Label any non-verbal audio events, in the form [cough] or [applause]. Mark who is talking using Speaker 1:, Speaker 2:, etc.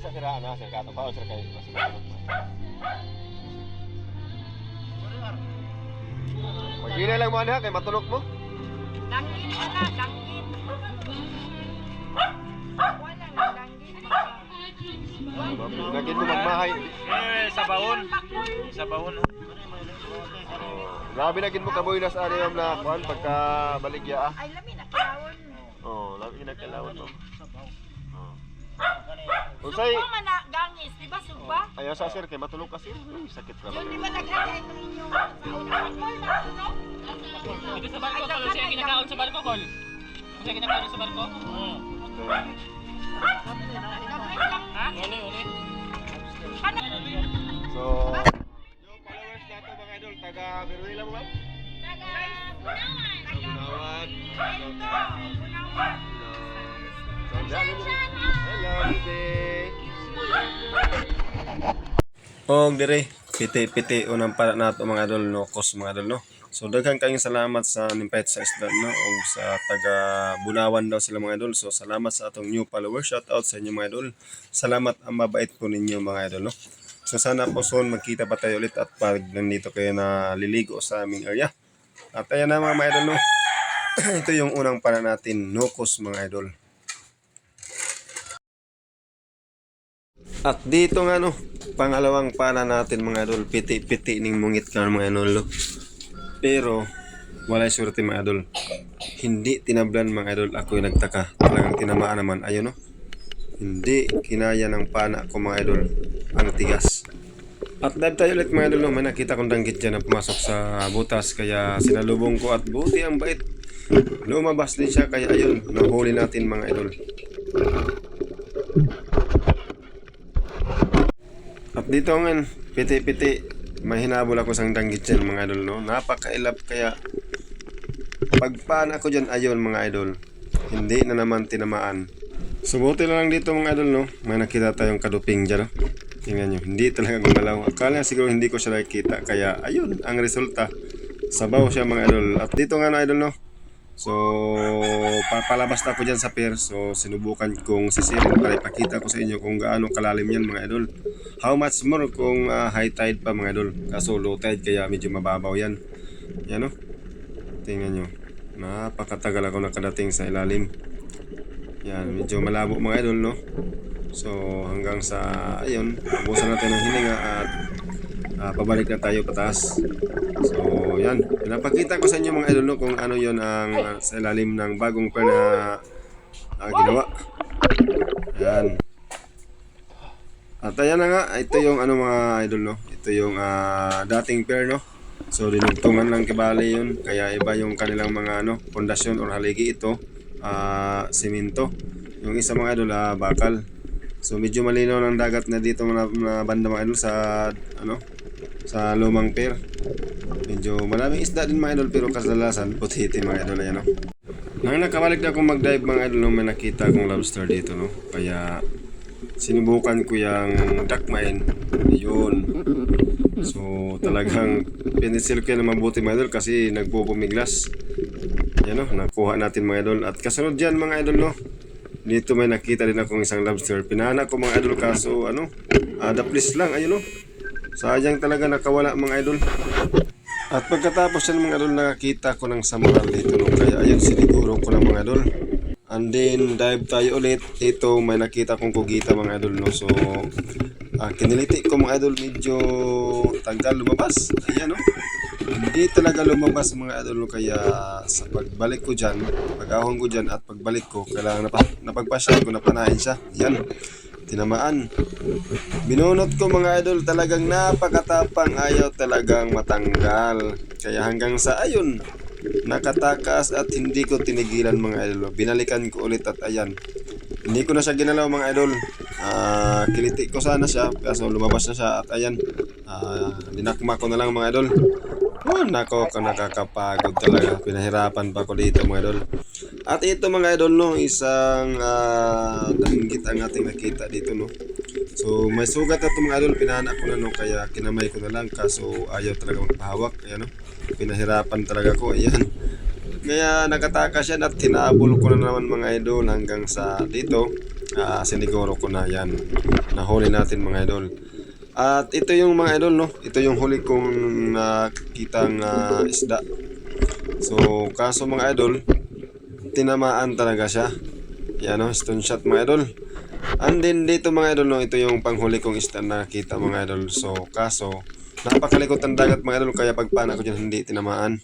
Speaker 1: sa tiraan na sir kato paon sir kay mas matulog pa. Maghinay lang mo ano kay matulog mo.
Speaker 2: Langgit ka na, langgit. Wala na, langgit.
Speaker 1: Nagin mo magmahay.
Speaker 3: Eh, sa baon. Sa baon. oh.
Speaker 1: Grabe nagin mo kaboy na sa area na kuan pagka baligya ah.
Speaker 2: Ay, lamin na, kawon.
Speaker 1: Oh, labi na kailangan mo. Oh.
Speaker 2: Sugba man na, gangis, di ba sugba?
Speaker 1: ayaw sa sir kay matulog kasi Uy, sakit na
Speaker 2: Yun, di ba naghahayag ng inyong sa unang call na, no?
Speaker 4: Dito sa barko, kung siya kinakaon sa barko, Kol. Siya kinakaon sa barko. Uli, uli.
Speaker 2: Ano?
Speaker 1: So, yung followers nato mga idol taga Biruila mo ba? Bunawan. Hello, baby. Og dire piti-piti unang para nato mga idol no kos mga idol no. So daghan kayong salamat sa nimpahit sa isda no og sa taga Bunawan daw sila mga idol. So salamat sa atong new followers. Shout out sa inyo mga idol. Salamat ang mabait po ninyo mga idol no. So sana po soon magkita pa tayo ulit at pag nandito kayo na liligo sa aming area. At ayan na mga mga idol no. [clears throat] Ito yung unang para natin nukos mga idol. At dito nga no, pangalawang pala natin mga idol, piti-piti ning mungit ka mga idol. Pero wala surti mga idol. Hindi tinablan mga idol, ako yung nagtaka. Talagang tinamaan naman, ayun no. Hindi kinaya ng pana ko mga idol, ang tigas. At dive tayo ulit mga idol no, may nakita kong danggit dyan na pumasok sa butas kaya sinalubong ko at buti ang bait. Lumabas din siya kaya ayun, nahuli natin mga idol. At dito nga, piti-piti, may hinabol ako sang danggit dyan mga idol, no? Napakailap kaya pagpaan ako dyan ayon mga idol, hindi na naman tinamaan. Subuti na lang dito mga idol, no? May nakita tayong kaduping dyan, no? Tingnan nyo, hindi talaga gumalaw. Akala siguro hindi ko siya nakikita, kaya ayun, ang resulta. Sabaw siya mga idol. At dito nga na idol, no? So, papalabas na ako dyan sa pier. So, sinubukan kong sisirin para ipakita ko sa inyo kung gaano kalalim yan mga idol. How much more kung ah, high tide pa mga idol. Kaso low tide kaya medyo mababaw yan. Yan no. Tingnan nyo. Napakatagal ako nakadating sa ilalim. Yan, medyo malabo mga idol no. So, hanggang sa, ayun, ubusan natin ng hininga at ah, pabalik na tayo pataas. So, yan. Pinapakita ko sa inyo mga idol no, kung ano yon ang ah, sa ilalim ng bagong pair na ah, ginawa. Yan. At ayan na nga, ito yung ano mga idol no. Ito yung ah, dating pair no. So dinugtungan lang kibali yun. Kaya iba yung kanilang mga ano, pundasyon or haligi ito. ah simento. Yung isa mga idol, ah, bakal. So medyo malinaw ng dagat na dito na, na banda mga idol sa ano sa lumang pier. Medyo maraming isda din mga idol pero kasalasan puti itim mga idol ayan no. Nang nakabalik na akong mag-dive mga idol may nakita akong lobster dito no. Kaya sinubukan ko yung dakmain. Yun. So talagang pinisil ko na mabuti mga idol kasi nagpupumiglas. Yan no, nakuha natin mga idol. At kasunod dyan mga idol no, dito may nakita din akong isang lobster. Pinana ko mga idol kaso ano, uh, daplis lang, ayun no. Sayang talaga nakawala mga idol. At pagkatapos yan mga idol, nakakita ko ng samural dito no. Kaya ayun, siniguro ko ng mga idol. And then, dive tayo ulit. Ito, may nakita kong kugita mga idol no. So, ah, kiniliti ko mga idol, medyo tagal lumabas. Ayan no. Hindi talaga lumabas mga idol no. Kaya sa pagbalik ko dyan, pag-ahon ko dyan at pagbalik ko, kailangan napa, napagpasya ko, napanahin siya. Yan. Tinamaan. Binunot ko mga idol talagang napakatapang ayaw talagang matanggal. Kaya hanggang sa ayun, nakatakas at hindi ko tinigilan mga idol. Binalikan ko ulit at ayan. Hindi ko na siya ginalaw mga idol. Ah, kiliti ko sana siya kaso lumabas na siya at ayan. Ah, dinakma ko na lang mga idol. Oh, nako, ka nakakapagod talaga. Pinahirapan pa ko dito mga idol. At ito mga idol no, isang ah, danggit ang ating nakita dito no. So may sugat na ito mga idol, pinahanak ko na no, kaya kinamay ko na lang kaso ayaw talaga magpahawak. Ayan no, pinahirapan talaga ko, ayan. Kaya nakatakas yan at tinabol ko na naman mga idol hanggang sa dito. Ah, siniguro ko na yan. Nahuli natin mga idol. At ito yung mga idol, no? Ito yung huli kong nakitang ah, isda. So, kaso mga idol, tinamaan talaga siya. Yan, no? Stone shot mga idol. And then dito mga idol, no? Ito yung panghuli kong isda na nakita mga idol. So, kaso, napakalikot ang dagat mga idol. Kaya pagpana ko dyan, hindi tinamaan.